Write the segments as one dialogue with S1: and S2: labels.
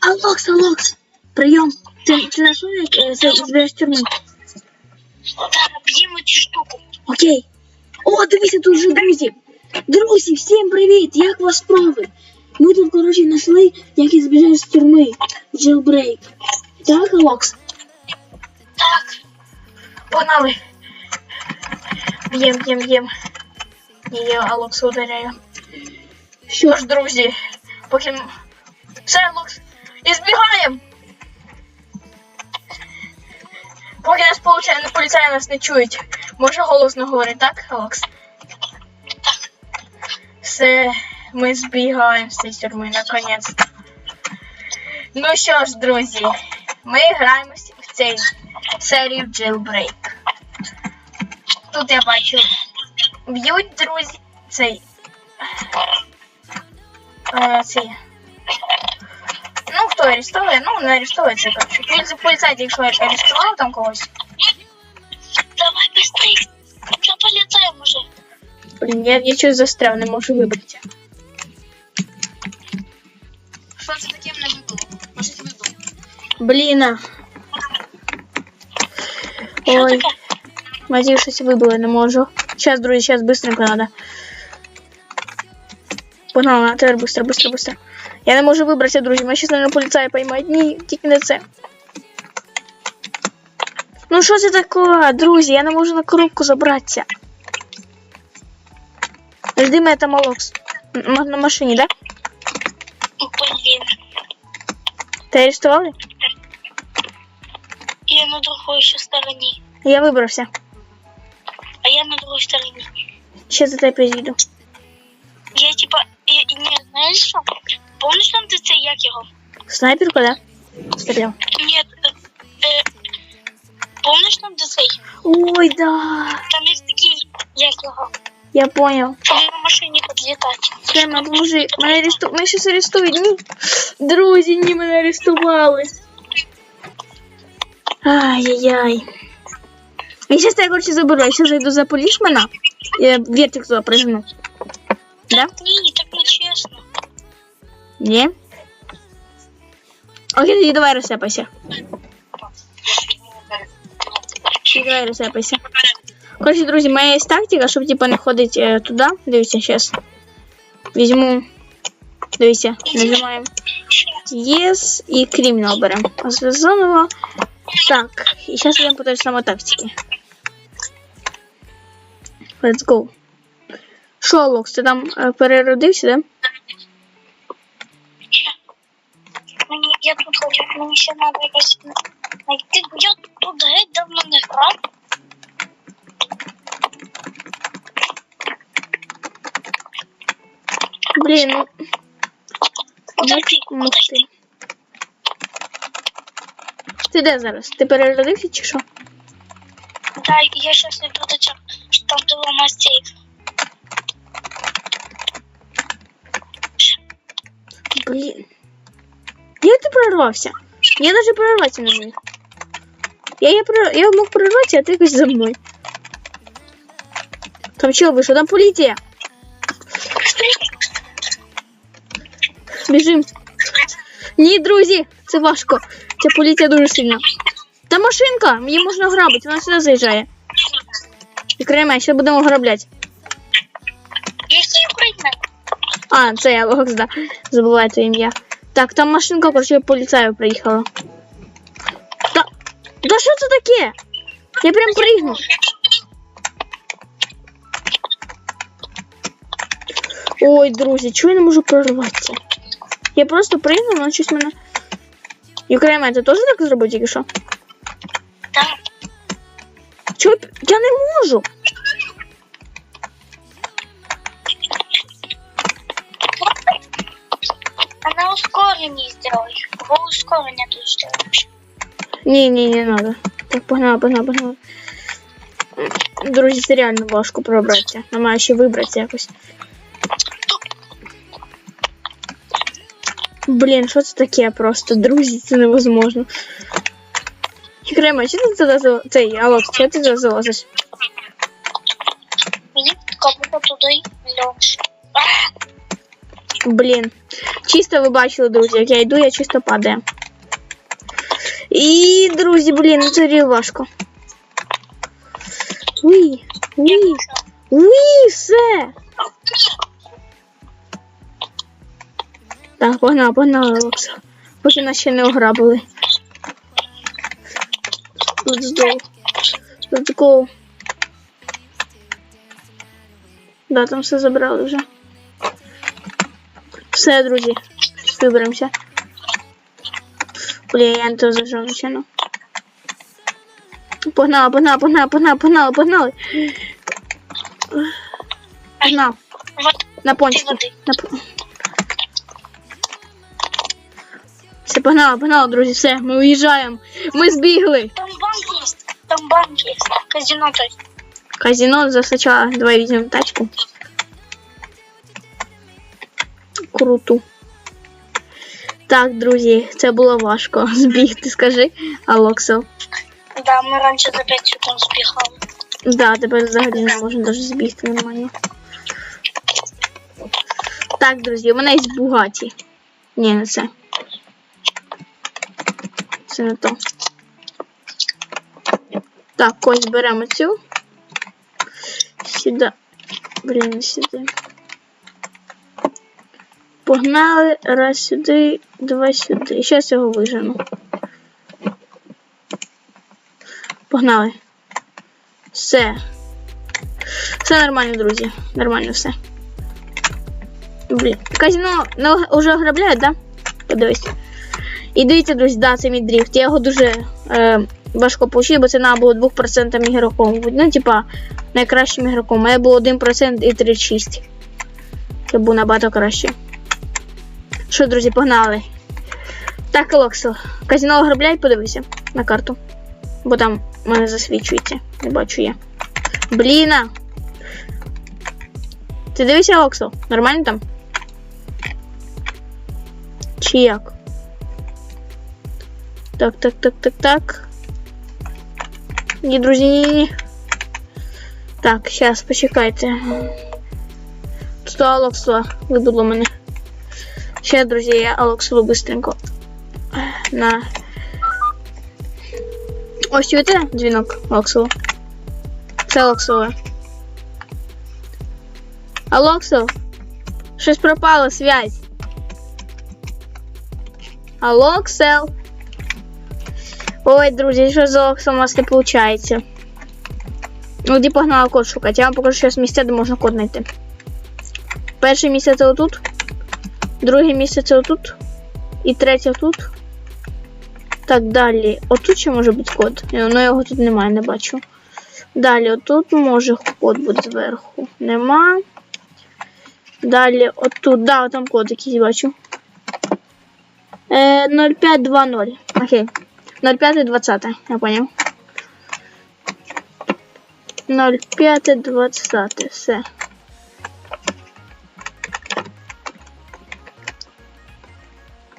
S1: Алокс, Алокс! Ти, ти знайшов як е, це збереш тюрми?
S2: Так, б'ємо цю штуку.
S1: Окей. О, дивіться, тут вже друзі. Друзі, всім привіт! Як вас справи? Ми тут, коротше, знайшли, як і збіжати з тюрми. Jailbreak. Так, Алокс?
S2: Так.
S3: Погнали. Б'єм, б'єм, б'єм. І я Алокс ударяю.
S1: Що
S3: Тож, друзі, поки... м- Все, Алокс, і збігаємо. Поки нас получає, поліцаї нас не чують. Може голосно говорити, так, Алокс? Все, ми збігаємо з цієї тюрми, наконець. Ну що ж, друзі, ми граємо в цей серію Jailbreak. Тут я бачу, б'ють друзі цей. Е, цей. Ну, хто арестовує? Ну, не арестовується, коротше. Поліцей, поліцай, якщо арестував там когось.
S2: Давай быстрей. Вже політаємо вже.
S3: Блін, я, я щось застряв, не можу вибратися.
S2: Що це таке мене вибило? Може це вибило?
S3: Блін. а.
S2: Що
S3: Ой,
S2: таке?
S3: Матію щось вибило, не можу. Сейчас, друзі, сейчас быстренько надо. Погнали, тепер быстро, быстро, быстро. Я не можу вибратися, друзі. Мене щас, наверное, поліцаї поймають. Ні, тільки не це. Ну що це таке, друзі? Я не можу на коробку забратися. Жди мене там Алокс. М- На машині, да?
S2: Блін.
S3: Ти арестували?
S2: Я на другой ще стороні.
S3: Я вибрався.
S2: А я на другой стороні.
S3: Ще за тебе приїду.
S2: Я я, не, знаєш що? Помниш там де це, як його?
S3: Снайперку, да? Стріляв.
S2: Ні, е, е, помниш там де цей?
S3: Ой, да.
S2: Там є такий, як його?
S3: Я понял.
S2: Щоб на машині підлітати.
S3: Тема, поможи. Мене аресту... Мене щось арестують. Ні. Друзі, ні, мене арестували. Ай-яй-яй. І зараз я, короче, заберу. Я зараз зайду за полішмена. Я вертик туди прижму. Да?
S2: Ні, так не чесно.
S3: Ні? Окей, тоді давай розсипайся. Тоді Давай розсипайся. Короче, друзі, моя є тактика, щоб типа не ходити е, туди. Дивіться, зараз. Візьму. Дивіться, нажимаємо Yes і кримінал беремо. Заново. Так, і зараз йдемо по той ж самій тактиці. Let's go. Що, Локс, ти там е, переродився, да?
S2: Я тут хочу, мені ще треба якось знайти. Я тут геть давно не грав.
S3: Блін, ну.
S2: Ти?
S3: ну
S2: Куди
S3: ти.
S2: ти?
S3: Де зараз? Ти переродився чи що?
S2: Да, я щас йду до цього, там ламає сейф.
S3: Блін. Як ти прорвався? Я навіть прорватися не міг. Я, я, прор... я мог прорватися, а ти якось за мною. Там чого вийшов? Там поліція. Біжим. Ні, друзі, це важко. Ця поліція дуже сильна. Та машинка, її можна грабити, вона сюди заїжджає. І крайме, ще будемо грабляти. А, це я Локс, да. Забуваю твоє ім'я. Так, там машинка, короче, поліцаю приїхала. Та, да що це таке? Я прям пригнув. Ой, друзі, чого я не можу прорватися? Я просто пригнув, але щось мене. Юкреймен, ти теж так зробив тільки що?
S2: Так.
S3: Чого? я- Я не можу.
S2: Ускорення тут сделаешь.
S3: Ні, ні, не надо. Так, погнали, погнали, погнали. Друзі, це реально важко пробратися. Нам має ще вибратися якось. Блін, що це таке просто? Друзі, це невозможно. Крема, чи ти туди зал... Цей, Алок, чи ти туди залазиш?
S2: Мені кому-то туди мільйон.
S3: Блін. Чисто ви бачили, друзі, як я йду, я чисто падаю. І, друзі, блін, це важко. Уй, уй, уй, все. Так, погнали, погнали, Окса. Поки нас ще не ограбили. Let's go. Let's go. Да, там все забрали вже. Все, друзі. Виберемося. Бля, я не то зажав, звичайно. Погнали, погнали, погнали, погнали, погнали, погнали. Погнали.
S2: Вот
S3: На пончики.
S2: води.
S3: На... пон- Все, погнали, погнали, друзі, все, ми уїжджаємо. Ми збігли.
S2: Там банк есть. Там банк есть. Казино то есть.
S3: Казино за сначала давай візьмемо тачку. Круто. Так, друзі, це було важко збігти, скажи, Алоксел.
S2: Да, мы раньше за 5 секунд сбегали.
S3: Да, тепер взагалі не можна навіть збігти нормально. Так, друзі, у мене є Бугаті. Ні, не це. Це не то. Так, ось беремо цю. Сюди. Блін, сюди. Погнали. Раз сюди, два сюди. Зараз його вижену. Погнали. Все. Все нормально, друзі. Нормально все. Блін. Казино ну, вже ограбляють, да? Подивись. І дивіться, друзі, да, це мій дріфт. Я його дуже е, важко получив, бо це треба було 2% ігроком. Ну, типа, найкращим ігроком. А я був 1% і 36. Це був набагато краще. Що, друзі, погнали. Так, Локсел. Казино ограбляй, подивися на карту. Бо там мене засвічується. Не бачу я. Бліна. Ти дивишся, Оксо? Нормально там? Чи як? Так, так, так, так, так. Ні, друзі, ні, ні. Так, зараз, почекайте. Тут Алоксла вибудло мене. Ще, друзі, я Алоксу быстренько. На. Ось чуєте дзвінок Оксу? Це. Алло, Оксо? Щось пропало, связь. Алло, Ой, друзі, що з Оксом у нас не виходить? Ну, де погнала код шукати. Я вам покажу зараз місця, де можна код знайти. Перше місце це отут. Друге місце це отут. І третє тут. Так, далі. Отут ще може бути код. Ну його тут немає, не бачу. Далі, отут може код бути зверху. Нема. Далі, отут, да, там код якийсь бачу. Е, 0520. Окей. 0520, я поняв. 0520, все.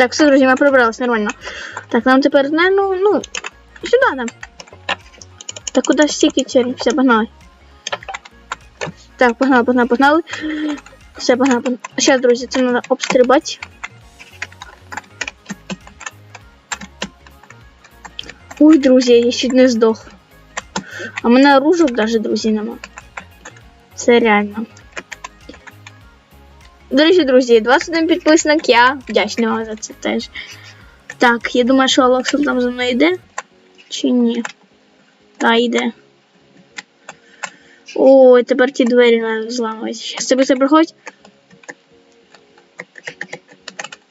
S3: Так, все, друзі, ми прибрались нормально. Так, нам тепер, не, ну, ну, сюди там. Так куди ж стільки чернь? Все, погнали. Так, погнали, погнали, погнали. Все, погнали, погнали. Зараз, друзі, це треба обстрибати. Ой, друзі, я чуть не здох. А в мене оружок даже, друзі, нема. Це реально. До речі, друзі, 21 підписник, я вдячна вам за це теж. Так, я думаю, що Алоксом там за мною йде. Чи ні? Та йде. Ой, тепер ті двері треба зламувати. Щас тебе це приходить.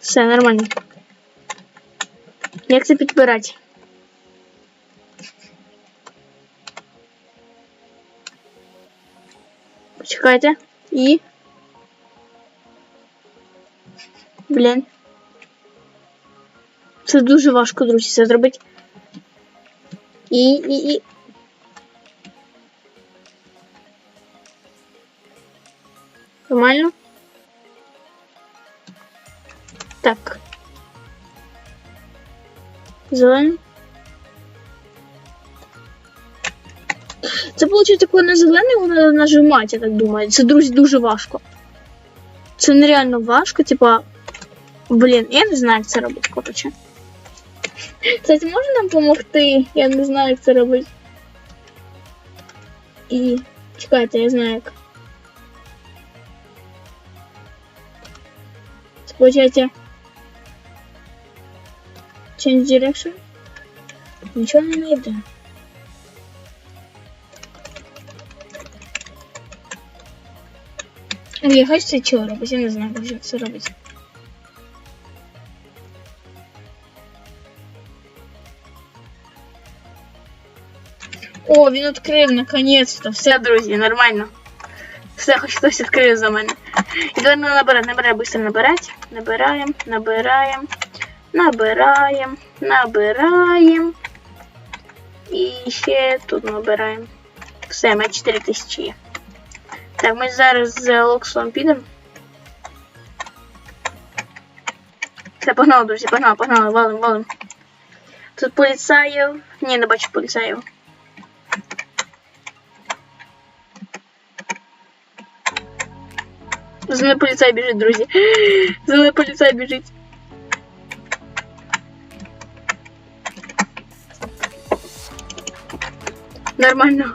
S3: Все, нормально. Як це підбирати? Почекайте. І. Блін. Це дуже важко, друзі, це зробити. І, і, і. Нормально? Так. Зелений. Це виходить, коли на зелений воно я так думаю. Це, друзі, дуже важко. Це нереально важко, типа. Блін, я не знаю, як це робити, коротше. Кстати, може нам допомогти? Я не знаю, як це робити. І. Чекайте, я знаю як. Це получається. Change direction. Нічого не йде. Ой, я хочу це чого робити, я не знаю, як це робити. О, він відкрив наконець-то. Все, друзі, нормально. Все, хоч хтось відкрив за мене. І давай ну, набирати, набирай, быстро набирати. Набираємо, набираємо, набираємо, набираємо. І ще тут набираємо. Все, ми 4 тисячі є. Так, ми зараз з Локсом підемо. Все, погнали, друзі, погнали, погнали, валим, валим. Тут поліцаїв. Ні, не бачу поліцаїв. За мною поліцай біжить, друзі. За мною поліцай біжить. Нормально.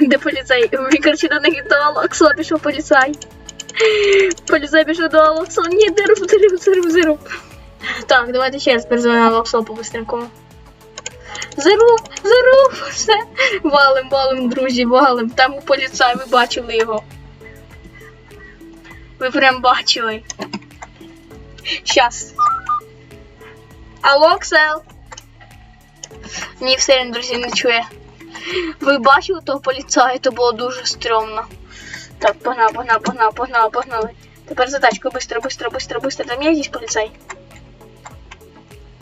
S3: Де поліцай? Він кричить до них до Алоксо, пішов поліцай. Поліцай пішов до Алоксо. Ні, дерев, дерев, дерев, дерев. Так, давайте ще раз перезвонимо Алоксо по-быстренькому. Зеру, зеру, все. Валим, валим, друзі, валим. Там поліцай, ви бачили його. Ви прям бачили. Щас. Алло, Ксел. Ні, все, він, друзі, не чує. Ви бачили того поліцая, то було дуже стрьомно. Так, погнали, погнали, погнали, погнали, погнали. Тепер за тачкою, быстро, быстро, быстро, быстро. Там є якийсь поліцай?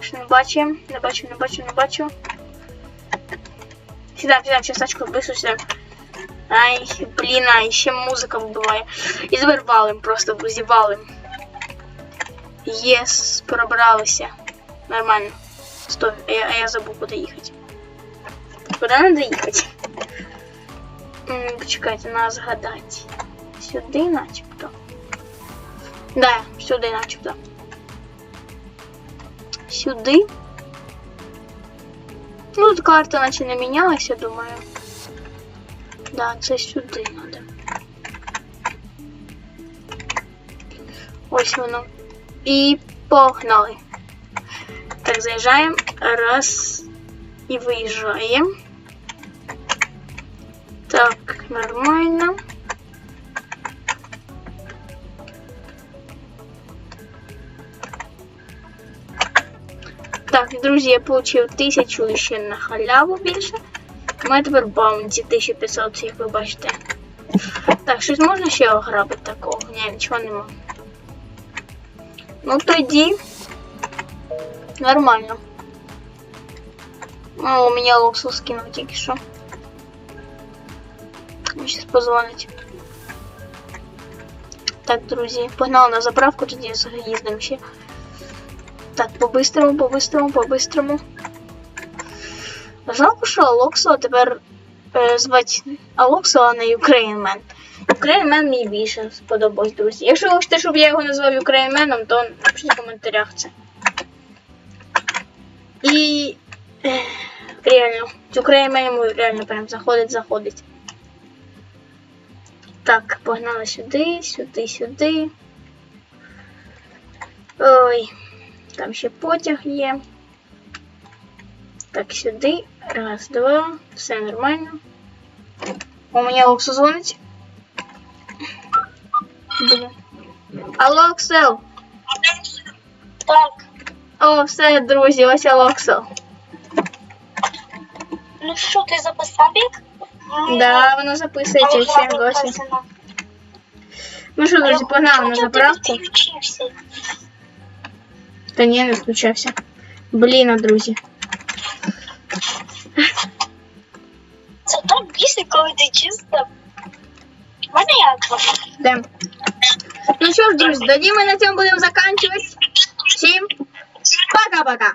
S3: Що не бачимо, не бачу, не бачу, не бачу. Сідаємо, сідаємо, зараз тачку, быстро сідаємо. Ай, блін, а ще музика вбиває. І тепер валим просто, друзі, валим. Єс, пробралися. Нормально. Стой, а я, а я забув, куди їхати. Куди треба їхати? Почекайте, треба згадати. Сюди начебто. Да, сюди начебто. Сюди. Ну, тут карта наче не мінялася, думаю. Да, це сюди треба. Ось воно. І погнали. Так, заїжджаємо. Раз. І виїжджаємо. Так, нормально. Так, друзі, я получив тисячу ще на халяву більше. У мене тепер баунті 1500, як ви бачите. Так, щось можна ще ограбити такого? Ні, нічого нема. Ну тоді. Нормально. О, у меня локсу скинул тільки що. Сейчас позвонить. Так, друзі, погнали на заправку, тоді їздимо ще. Так, по-бистрому, по-бистрому, по-бистрому. Жалко, що Алоксо тепер е, звати Алоксо, а не Ukraine Ukraine мені більше сподобалось, друзі. Якщо ви хочете, щоб я його назвав Ukraine то напишіть в коментарях це. І е, реально, Ukraine йому реально прям заходить, заходить. Так, погнали сюди, сюди, сюди. Ой, там ще потяг є. Так, сюди. Раз, два. Все нормально. У мене Оксу дзвонить. Блін. Алло, Оксел.
S2: Так,
S3: О, все, друзі, ось Алоксел.
S2: ну що, ти записав їх?
S3: Да, воно записується ще досі. Ну що, друзі, погнали на заправку.
S2: Включився.
S3: Та ні, не включався. Блін, а, друзі.
S2: Чисто. Як?
S3: Йдем. Ну що ж, друзі, тоді ми на цьому будемо закінчувати. Всім пока-пока.